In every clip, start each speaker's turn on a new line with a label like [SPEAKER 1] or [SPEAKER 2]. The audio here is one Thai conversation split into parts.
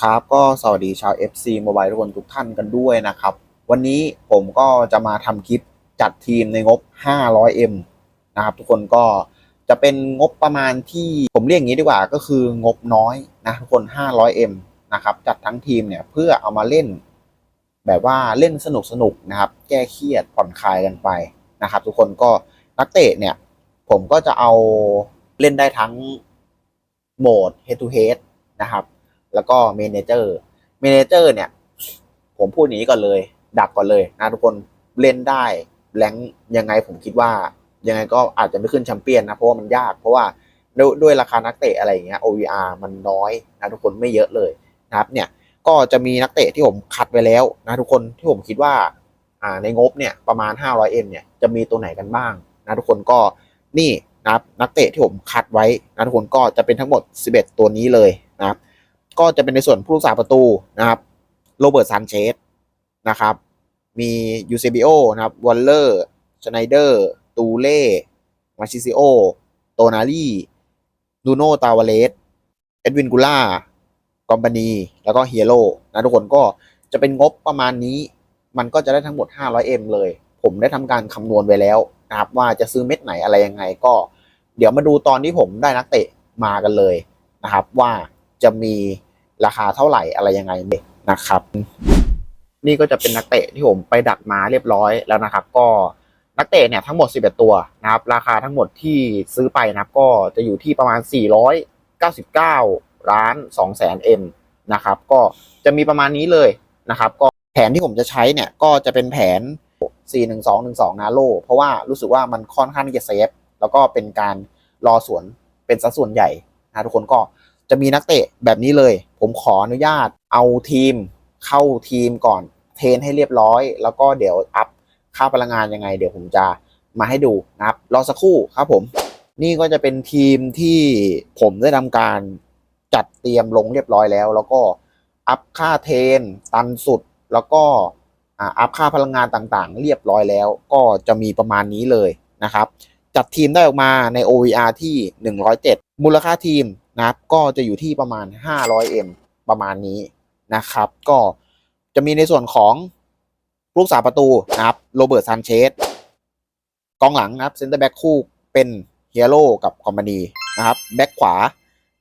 [SPEAKER 1] ครับก็สวัสดีชาว FC Mobile ทุกคนทุกท่านกันด้วยนะครับ วันนี้ผมก็จะมาทำคลิปจัดทีมในงบ 500M นะครับ ทุกคนก็จะเป็นงบประมาณที่ผมเรียกอย่างนี้ดีกว่าก็คืองบน้อยนะทุกคน 500M นะครับจัดทั้งทีมเนี่ยเพื่อเอามาเล่น แบบว่าเล่นสนุกสนุกนะครับ แก้เครียดผ่อนคลายกันไปนะครับ ทุกคนก็นักเตะเนี่ย ผมก็จะเอาเล่นได้ทั้งโหมด head to head นะครับ แล้วก็เมนเจอร์เมนเจอร์เนี่ย ผมพูดอย่างนี้ก่อนเลย ดักก่อนเลยนะทุกคนเล่นได้แรงยังไงผมคิดว่า ยังไงก็อาจจะไม่ขึ้นแชมเปี้ยนนะ เพราะว่ามันยาก เพราะว่าด้วยด้วยราคานักเตะอะไรอย่างเงี้ย OVR มันน้อยนะทุกคนไม่เยอะเลยนะครับ เนี่ยก็จะมีนักเตะที่ผมคัดไว้แล้วนะทุกคนที่ผมคิดว่าอ่าในงบเนี่ยประมาณ 500M เนี่ยจะมีตัวไหนกันบ้างนะทุกคนก็นี่นะครับนักเตะที่ผมคัดไว้นะทุกคนก็จะเป็นทั้งหมด 11 ตัวนี้เลยนะครับ ก็จะเป็นในส่วนผู้รักษาประตูนะครับโรเบิร์ตซานเชสนะครับ มียูเซบิโอนะครับวอลเลอร์ชไนเดอร์ ตูเล่มาชิซิโอ โตนาลีดูโนตาวาเลส เอ็ดวินกูล่า กอมบานี แล้วก็เฮียโร่นะทุกคนก็จะเป็นงบประมาณนี้ มันก็จะได้ทั้งหมด 500M เลย ผมได้ทำการคำนวณไว้แล้วนะครับ ว่าจะซื้อเม็ดไหนอะไรยังไงก็ เดี๋ยวมาดูตอนที่ผมได้นักเตะมากันเลยนะครับว่า จะมีราคาเท่าไหร่อะไรยังไงนะครับ นี่ก็จะเป็นนักเตะที่ผมไปดักมาเรียบร้อยแล้วนะครับ ก็นักเตะเนี่ยทั้งหมด 11 ตัวนะครับ ราคาทั้งหมดที่ซื้อไปนะครับก็จะอยู่ที่ประมาณ 499ล้าน2แสน M นะครับ ก็จะมีประมาณนี้เลยนะครับ ก็แผนที่ผมจะใช้เนี่ยก็จะเป็นแผน 41212 นาโล เพราะว่ารู้สึกว่ามันค่อนข้างที่จะเซฟแล้วก็เป็นการรอสวนเป็นสัดส่วนใหญ่นะทุกคนก็ จะมีนักเตะแบบนี้เลย ผมขออนุญาตเอาทีมเข้าทีมก่อนเทรนให้เรียบร้อย แล้วก็เดี๋ยวอัพค่าพลังงานยังไง เดี๋ยวผมจะมาให้ดูนะครับ รอสักครู่ครับผม นี่ก็จะเป็นทีมที่ผมได้ทำการจัดเตรียมลงเรียบร้อยแล้ว แล้วก็อัพค่าเทรนตันสุดแล้วก็อัพค่าพลังงานต่างๆ เรียบร้อยแล้ว ก็จะมีประมาณนี้เลยนะครับ จัดทีมได้ออกมาใน OVR ที่ 107 มูลค่าทีมนะครับก็จะอยู่ที่ประมาณ 500M ประมาณนี้นะครับ ก็จะมีในส่วนของลูกสาประตูนะครับโรเบิร์ตซานเชสกองหลังนะครับเซนเตอร์แบ็กคู่เป็นเฮียโร่กับคอมพานีนะครับแบ็กขวา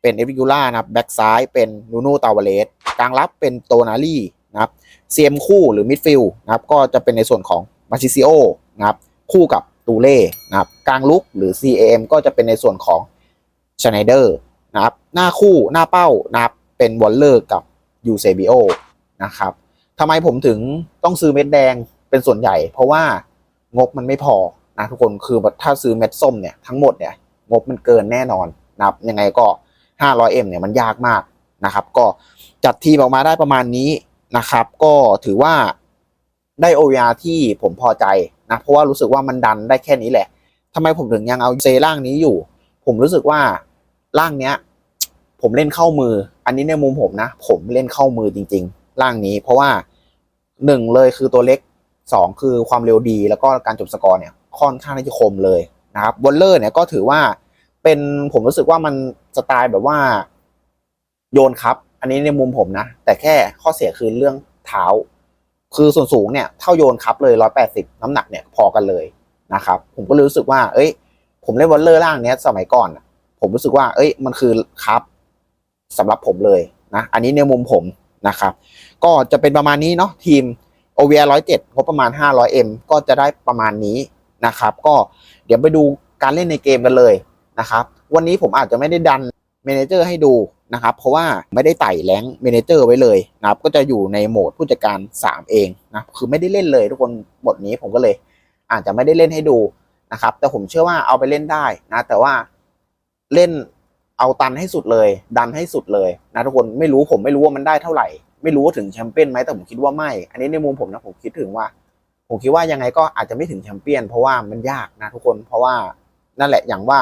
[SPEAKER 1] เป็นเอวิกูล่านะครับแบ็กซ้ายเป็นนูนูตาวาเลสกลางรับเป็นโตนาลีนะครับเซียมคู่หรือมิดฟิลด์นะครับก็จะเป็นในส่วนของมาชิซิโอนะครับคู่กับตูเล่นะครับกลางลุกหรือ CAM ก็จะเป็นในส่วนของ ชไนเดอร์นะครับหน้าคู่หน้าเป้านะครับเป็นวอลเลอร์กับยูเซบิโอนะครับทำไมผมถึงต้องซื้อเม็ดแดงเป็นส่วนใหญ่ เพราะว่างบมันไม่พอนะทุกคนคือถ้าซื้อเม็ดส้มเนี่ยทั้งหมดเนี่ยงบมันเกินแน่นอนนะครับยังไงก็ 500M เนี่ยมันยากมากนะครับ ก็จัดทีมออกมาได้ประมาณนี้นะครับ ก็ถือว่าได้ OVR ที่ผมพอใจนะเพราะว่ารู้สึกว่ามันดันได้แค่นี้แหละทำไมผมถึงยังเอาเซร่างนี้อยู่ ผมรู้สึกว่า ร่างเนี้ย ผมเล่นเข้ามือ อันนี้ในมุมผมนะ ผมเล่นเข้ามือจริง ๆ ร่างนี้ เพราะว่าหนึ่งเลยคือตัวเล็กสองคือความเร็วดี แล้วก็การจบสกอร์เนี่ยค่อนข้างที่จะคมเลยนะครับวอลเลอร์เนี่ยก็ถือว่าเป็นผมรู้สึกว่ามันสไตล์แบบว่าโยนครับ อันนี้ในมุมผมนะ แต่แค่ข้อเสียคือเรื่องเท้า คือส่วนสูงเนี่ยเท่าโยนครับเลยร้อยแปดสิบน้ำหนักเนี่ยพอกันเลยนะครับ ผมก็รู้สึกว่า เอ้ย ผมเล่นวอลเลอร์ล่างเนี้ยสมัยก่อนอะ ผมรู้สึกว่า เอ้ย มันคือครับสำหรับผมเลยนะ อันนี้ในมุมผมนะครับ ก็จะเป็นประมาณนี้เนาะทีม OVR 107งบประมาณ 500M ก็จะได้ประมาณนี้นะครับ ก็เดี๋ยวไปดูการเล่นในเกมกันเลยนะครับ วันนี้ผมอาจจะไม่ได้ดันเมนเจอร์ให้ดูนะครับ เพราะว่าไม่ได้ไต่แรงเมนเจอร์ไว้เลยนะครับ ก็จะอยู่ในโหมดผู้จัดการ 3 เองนะคือไม่ได้เล่นเลยทุกคนบทนี้ผมก็เลย อาจจะไม่ได้เล่นให้ดูนะครับ แต่ผมเชื่อว่าเอาไปเล่นได้นะ แต่ว่า เล่นเอาตันให้สุดเลย ดันให้สุดเลยนะทุกคนไม่รู้ผมไม่รู้ว่ามันได้เท่าไหร่ ไม่รู้ว่าถึงแชมเปี้ยนไหมแต่ผมคิดว่าไม่ อันนี้ในมุมผมนะผมคิดถึงว่า ผมคิดว่ายังไงก็อาจจะไม่ถึงแชมเปี้ยนเพราะว่ามันยากนะทุกคนเพราะว่านั่นแหละอย่างว่า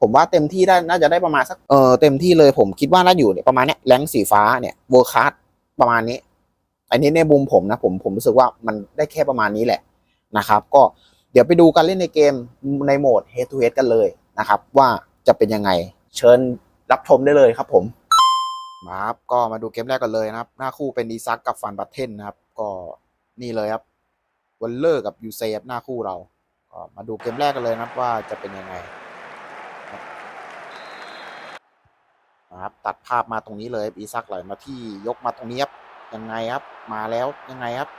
[SPEAKER 1] ผมว่าเต็มที่ได้น่าจะได้ประมาณสักเออเต็มที่เลยผมคิดว่าน่าอยู่เนี่ยประมาณเนี้ยแรงสีฟ้าเนี่ยเวอร์คัสประมาณนี้ อันนี้ในมุมผมนะผมผมรู้สึกว่ามันได้แค่ประมาณนี้แหละนะครับ ก็เดี๋ยวไปดูการเล่นในเกมในโหมด head to head กันเลยนะครับว่า จะเป็นยังไง เชิญรับชมได้เลยครับผมมาครับก็มาดูเกมแรกกันเลยนะครับ หน้าคู่เป็นอีซักกับฟันบัตเทนนะครับ ก็นี่เลยครับวันเลอร์กับยูเซฟหน้าคู่เราก็มาดูเกมแรกกันเลยนะครับว่าจะเป็นยังไงครับนะครับตัดภาพมาตรงนี้เลยอีซักไหลมาที่ยกมาตรงนี้ครับยังไงครับ มาแล้วยังไงครับ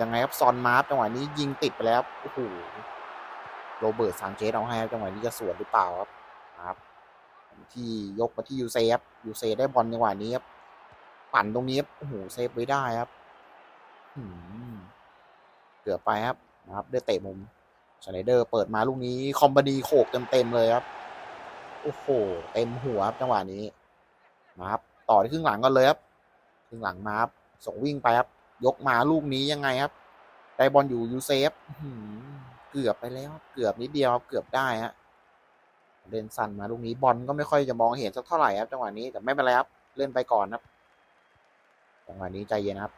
[SPEAKER 1] ยังไงครับซอนมาร์ฟจังหวะนี้ยิงติดไปแล้วโอ้โหโรเบิร์ตซานเชสเอาให้จังหวะนี้จะสวนหรือเปล่าครับ ครับที่ยกมาที่ยูเซฟยูเซฟได้บอลจังหวะนี้ครับปั่นตรงนี้ครับโอ้โหเซฟไว้ได้ครับเกือบไปครับนะครับได้เตะมุมชไนเดอร์เปิดมาลูกนี้คอมบานีโขกเต็มๆเลยครับโอ้โหเต็มหัวครับจังหวะนี้มาครับต่อที่ครึ่งหลังกันเลยครับครึ่งหลังมาครับส่งวิ่งไปครับ ยกมาลูกนี้ยังไงครับได้บอลอยู่ยูเซฟเกือบไปแล้ว เกือบนิดเดียวเกือบได้ฮะ เล่นสั้นมาลูกนี้บอลก็ไม่ค่อยจะมองเห็นสักเท่าไหร่ครับจังหวะนี้แต่ไม่เป็นไรครับเล่นไปก่อนครับจังหวะนี้ใจเย็นครับ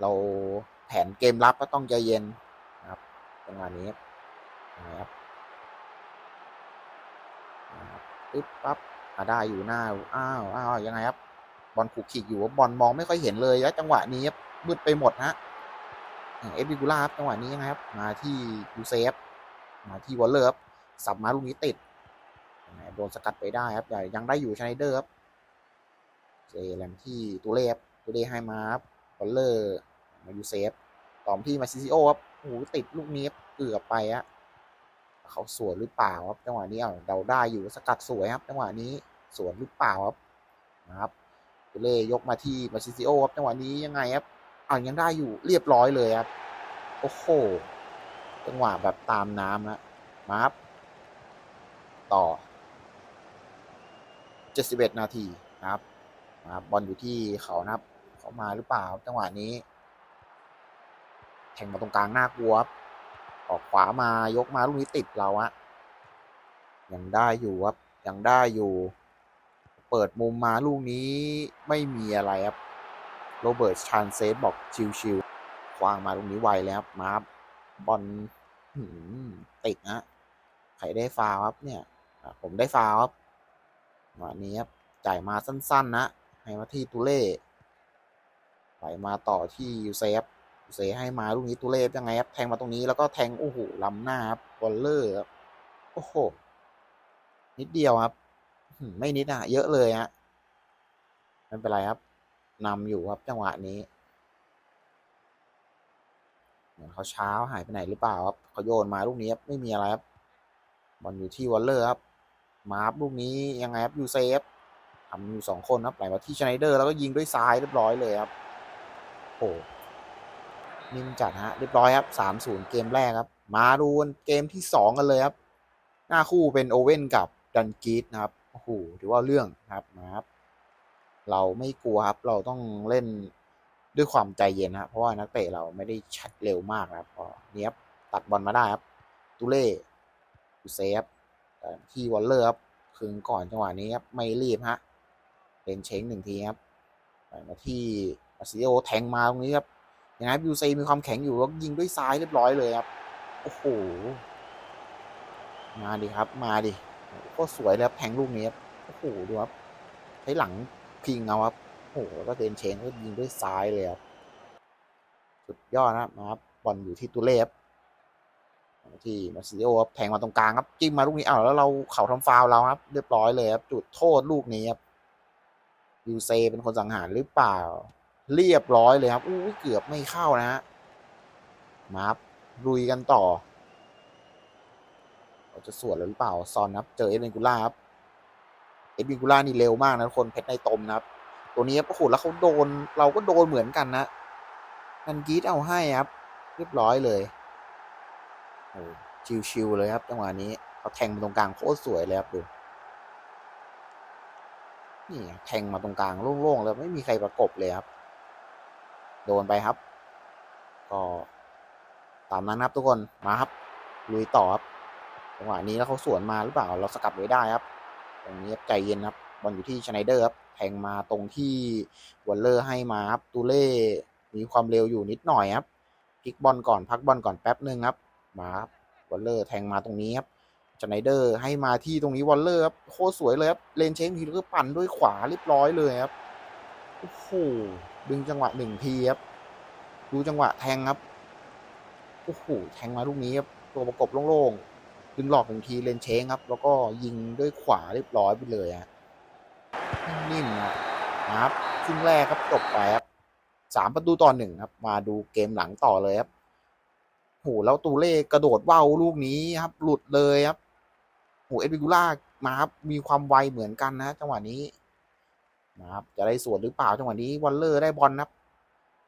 [SPEAKER 1] เราแผนเกมรับก็ต้องใจเย็นนะครับจังหวะนี้นะครับปึ๊บปั๊บมาได้อยู่หน้าอ้าวอ้าวยังไงครับ บอลขูกขีกอยู่ว่าบอลมองไม่ค่อยเห็นเลยแล้วจังหวะนี้ครับมืดไปหมดฮะเอฟบิกูล่าครับจังหวะนี้ยังไงครับ มาที่ยูเซฟมาที่วอลเลอร์ครับสับมาลูกนี้ติด โดนสกัดไปได้ครับแต่ยังได้อยู่ชไนเดอร์ครับเจแรมที่ตูเล่ครับตูเล่ให้มาครับวอลเลอร์มายูเซฟต่อมที่มาซิซิโอครับโอ้โหติดลูกนี้เกือบไปฮะเขาสวนหรือเปล่าครับจังหวะนี้เอาเราได้อยู่สกัดสวยครับจังหวะนี้สวนหรือเปล่าครับนะครับตูเล่ยกมาที่มาซิซิโอครับจังหวะนี้ยังไงครับอ่ายังได้อยู่เรียบร้อยเลยครับโอ้โหจังหวะแบบตามน้ำนะมาครับต่อ 71 นาทีนะครับนะครับบอลอยู่ที่เขานะครับ เขามาหรือเปล่าจังหวะนี้แข่งมาตรงกลางน่ากลัวครับออกขวามายกมาลูกนี้ติดเราอะยังได้อยู่ครับยังได้อยู่ เปิดมุมมาลูกนี้ไม่มีอะไรครับโรเบิร์ตชานเซฟบอกชิวๆควางมาลูกนี้ไวแล้วครับมาครับบอลติดนะใครได้ฟาวล์ครับเนี่ยผมได้ฟาวล์ครับ วันนี้ครับจ่ายมาสั้น ๆ นะ ให้มาที่ตูเล่ไหลมาต่อที่ยูเซฟยูเซฟให้มาลูกนี้ตูเล่ยังไงครับแทงมาตรงนี้แล้วก็แทงโอ้โหล้ำหน้าครับบอลเลอร์ครับโอ้โหนิดเดียวครับไม่นิดอะเยอะเลยฮะไม่เป็นไรครับนำอยู่ครับจังหวะนี้เหมือนเขาเช้าหายไปไหนหรือเปล่าครับเขาโยนมาลูกนี้ครับไม่มีอะไรครับบอลอยู่ที่วอลเลอร์ครับ มารับลูกนี้ยังไงครับยูเซฟทำอยู่สองคนครับไหลมาที่ชไนเดอร์แล้วก็ยิงด้วยซ้ายเรียบร้อยเลยครับโอ้นิ่มจัดฮะเรียบร้อยครับสามศูนย์เกมแรกครับ มาดูเกมที่สองกันเลยครับ หน้าคู่เป็นโอเว่นกับดันกีตนะครับโอ้โหถือว่าเรื่องครับนะครับ เราไม่กลัวครับ เราต้องเล่นด้วยความใจเย็นนะครับเพราะว่านักเตะเราไม่ได้ชัดเร็วมากครับเนี้ยบตัดบอลมาได้ครับตูเล่ตูเซฟ ที่วอลเลอร์ครับคืนก่อนจังหวะนี้ครับไม่รีบฮะเป็นเช้งหนึ่งทีครับไปมาที่อาซิโอแทงมาตรงนี้ครับยังไงยูเซมีความแข็งอยู่แล้วยิงด้วยซ้ายเรียบร้อยเลยครับโอ้โหมาดิครับมาดิก็สวยเลยครับแทงลูกนี้ครับโอ้โหดูครับใช้หลังพิงเอาครับโอ้โหแล้วก็เดนเชนก็ยิงด้วยซ้ายเลยครับสุดยอดนะครับนะครับบอลอยู่ที่ตูเล่ครับ ที่มาซิโอครับแทงมาตรงกลางครับจิ้มมาลูกนี้อ้าวแล้วเราเข่าทำฟาวเราครับ เรียบร้อยเลยครับจุดโทษลูกนี้ครับยูเซเป็นคนสังหารหรือเปล่า เรียบร้อยเลยครับอู้เกือบไม่เข้านะฮะมาครับลุยกันต่อเราจะสวนหรือเปล่าซอนครับ เจอเอ็ดวินกูล่าครับเอ็ดวินกูล่านี่เร็วมากนะทุกคนเพชรในตมนะครับ ตัวนี้ครับโอ้โหแล้วเขาโดน เราก็โดนเหมือนกันนะนันกีดเอาให้ครับ เรียบร้อยเลย โอ้ชิวๆเลยครับจังหวะนี้เขาแทงมาตรงกลางโคตรสวยเลยครับดูนี่แทงมาตรงกลางโล่งๆแล้วไม่มีใครประกบเลยครับ โดนไปครับ ก็ตามนั้นครับทุกคนมาครับลุยต่อครับจังหวะนี้แล้วเขาสวนมาหรือเปล่าเราสกัดไว้ได้ครับ ตรงนี้ใจเย็นครับบอลอยู่ที่ชไนเดอร์ครับแทงมาตรงที่วอลเลอร์ให้มาครับตูเล่มีความเร็วอยู่นิดหน่อยครับพลิกบอลก่อนพักบอลก่อนแป๊บหนึ่งครับ มาครับวอลเลอร์แทงมาตรงนี้ครับชไนเดอร์ให้มาที่ตรงนี้วอลเลอร์ครับโคตรสวยเลยครับเลนเชงทีแล้วก็ปั่นด้วยขวาเรียบร้อยเลยครับโอ้โหดึงจังหวะหนึ่งทีครับดูจังหวะแทงครับโอ้โหแทงมาลูกนี้ครับตัวประกบโล่งๆดึงหลอกหนึ่งทีเลนเชงครับ แล้วก็ยิงด้วยขวาเรียบร้อยไปเลยฮะนิ่มๆครับนะครับครึ่งแรกครับจบไปครับสามประตูต่อหนึ่งครับ มาดูเกมหลังต่อเลยครับ โหแล้วตูเล่กระโดดว่าวลูกนี้ครับ หลุดเลยครับโหเอ็ดวิกูล่ามาครับมีความไวเหมือนกันนะจังหวะนี้นะครับจะได้ส่วนหรือเปล่าจังหวะนี้วอลเลอร์ได้บอลนะครับ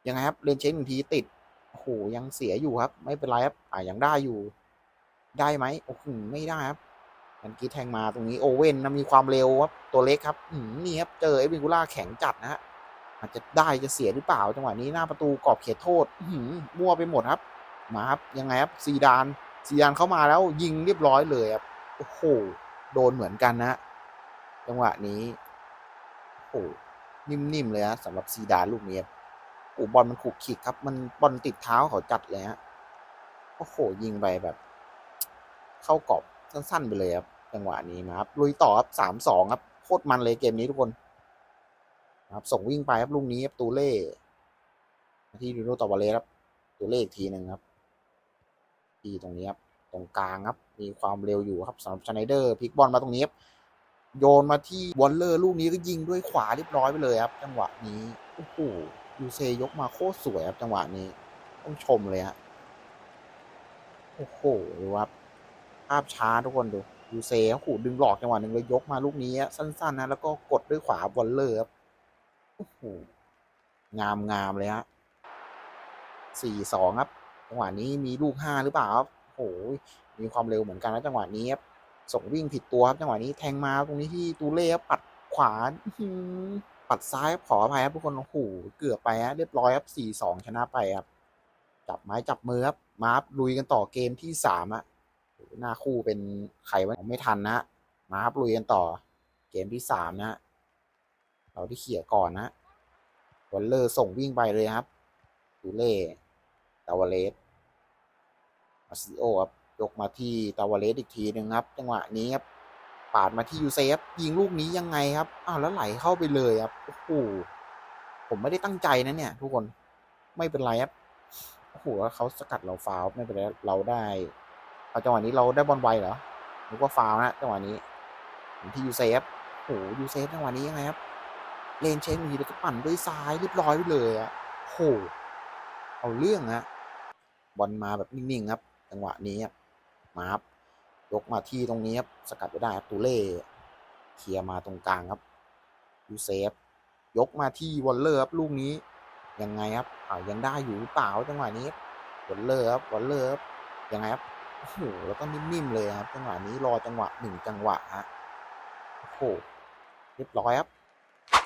[SPEAKER 1] ยังไงครับเลนเชนหนึ่งทีติดโอ้โหยังเสียอยู่ครับ ไม่เป็นไรครับอ่ายังได้อยู่ ได้ไหมโอ้โหไม่ได้ครับมันกีแทงมาตรงนี้โอเว่นนะมีความเร็วครับตัวเล็กครับอืมนี่ครับเจอเอ็ดวิกูล่าแข็งจัดนะฮะอาจจะได้จะเสียหรือเปล่าจังหวะนี้หน้าประตูกรอบเขตโทษอื้อหือมั่วไปหมดครับ มาครับยังไงครับซีดานซีดานเข้ามาแล้วยิงเรียบร้อยเลยครับโอ้โหโดนเหมือนกันนะจังหวะนี้โอ้นิ่มๆเลยฮะสำหรับซีดานลูกนี้ครับโอ้บอลมันขูกขิกครับ มันบอลติดเท้าเขาจัดเลยฮะโอ้โหยิงไปแบบ เข้ากรอบสั้น ๆ ไปเลยครับจังหวะนี้มาครับลุยต่อครับสามสองครับโคตรมันเลยเกมนี้ทุกคนครับส่งวิ่งไปครับลูกนี้ครับตูเล่ที่ดูโนตอวาเลสครับตัวเลขทีหนึ่งครับ ทีตรงนี้ครับตรงกลางครับมีความเร็วอยู่ครับสำหรับชไนเดอร์พลิกบอลมาตรงนี้ครับโยนมาที่วอลเลอร์ลูกนี้ก็ยิงด้วยขวาเรียบร้อยไปเลยครับจังหวะนี้โอ้โหยูเซยกมาโคตรสวยครับจังหวะนี้ต้องชมเลยฮะโอ้โหดูครับภาพช้าทุกคนดูยูเซโอ้โหดึงหลอกจังหวะหนึ่งเลยยกมาลูกนี้สั้น ๆ นะ แล้วก็กดด้วยขวาวอลเลอร์ครับโอ้โหงามงามเลยฮะสี่สองครับ จังหวะนี้มีลูกห้าหรือเปล่าครับโอ้โหมีความเร็วเหมือนกันนะจังหวะนี้ครับส่งวิ่งผิดตัวครับจังหวะนี้แทงมาตรงนี้ที่ตูเล่ครับปัดขวาปัดซ้ายขออภัยครับทุกคนโอ้โหเกือบไปฮะเรียบร้อยครับสี่สองชนะไปครับจับไม้จับมือครับมาครับลุยกันต่อเกมที่สามอะหน้าคู่เป็นใครวะไม่ทันนะมาครับลุยกันต่อ เกมที่สามนะ เราที่เขี่ยก่อนนะวอลเลอร์ส่งวิ่งไปเลยครับตูเล่ตาวเลส มาซิโอครับยกมาที่ตาวาเลสอีกทีหนึ่งครับ จังหวะนี้ครับปาดมาที่ยูเซฟยิงลูกนี้ยังไงครับอ้าวแล้วไหลเข้าไปเลยครับโอ้โหผมไม่ได้ตั้งใจนะเนี่ย ทุกคนไม่เป็นไรครับโอ้โหเขาสกัดเราฟาวไม่เป็นไรเราได้เอาจังหวะนี้เราได้บอลไวเหรอนึกว่าฟาวนะจังหวะนี้ที่ยูเซฟโอ้โหยูเซฟจังหวะนี้ยังไงครับเลนเชนมีแล้วก็ปั่นด้วยซ้ายเรียบร้อยไปเลยอะโอ้โหเอาเรื่องฮะบอลมาแบบนิ่งๆครับ จังหวะนี้ครับมาครับยกมาที่ตรงนี้ครับสกัดไว้ได้ครับตูเล่เคลียร์มาตรงกลางครับยูเซฟยกมาที่วอลเลอร์ครับลูกนี้ยังไงครับอ่ายังได้อยู่หรือเปล่าจังหวะนี้วอลเลอร์ครับวอลเลอร์ครับยังไงครับโอ้โหแล้วก็นิ่มๆเลยครับจังหวะนี้รอจังหวะหนึ่งจังหวะฮะโอ้โหเรียบร้อยครับ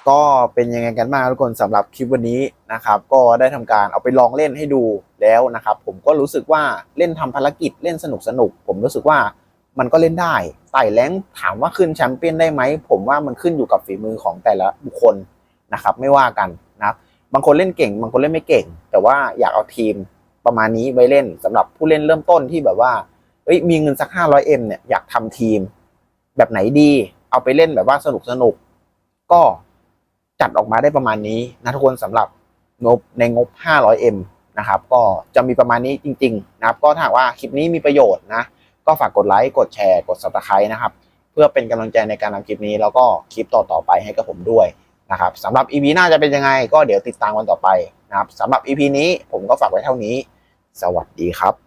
[SPEAKER 1] ก็เป็นยังไงกันบ้างทุกคนสำหรับคลิปวันนี้นะครับ ก็ได้ทำการเอาไปลองเล่นให้ดูแล้วนะครับ ผมก็รู้สึกว่าเล่นทำภารกิจเล่นสนุกสนุกผมรู้สึกว่ามันก็เล่นได้ไต่แรงถามว่าขึ้นแชมเปี้ยนได้ไหมผมว่ามันขึ้นอยู่กับฝีมือของแต่ละบุคคลนะครับ ไม่ว่ากันนะบางคนเล่นเก่ง บางคนเล่นไม่เก่ง แต่ว่าอยากเอาทีมประมาณนี้ไว้เล่นสำหรับผู้เล่นเริ่มต้นที่แบบว่าเอ้ยมีเงินสักห้าร้อยเอ็มเนี่ยอยากทำทีม แบบไหนดี เอาไปเล่นแบบว่าสนุกสนุกก็ จัดออกมาได้ประมาณนี้นะทุกคนสำหรับงบในงบ 500M นะครับ ก็จะมีประมาณนี้จริง ๆ นะครับ ก็ถ้าว่าคลิปนี้มีประโยชน์นะ ก็ฝากกดไลค์ กดแชร์ กด subscribe นะครับ เพื่อเป็นกำลังใจในการทำคลิปนี้ แล้วก็คลิปต่อๆไปให้กับผมด้วยนะครับสำหรับ EP หน้าจะเป็นยังไง ก็เดี๋ยวติดตามวันต่อไปนะครับสำหรับ EP นี้ผมก็ฝากไว้เท่านี้ สวัสดีครับ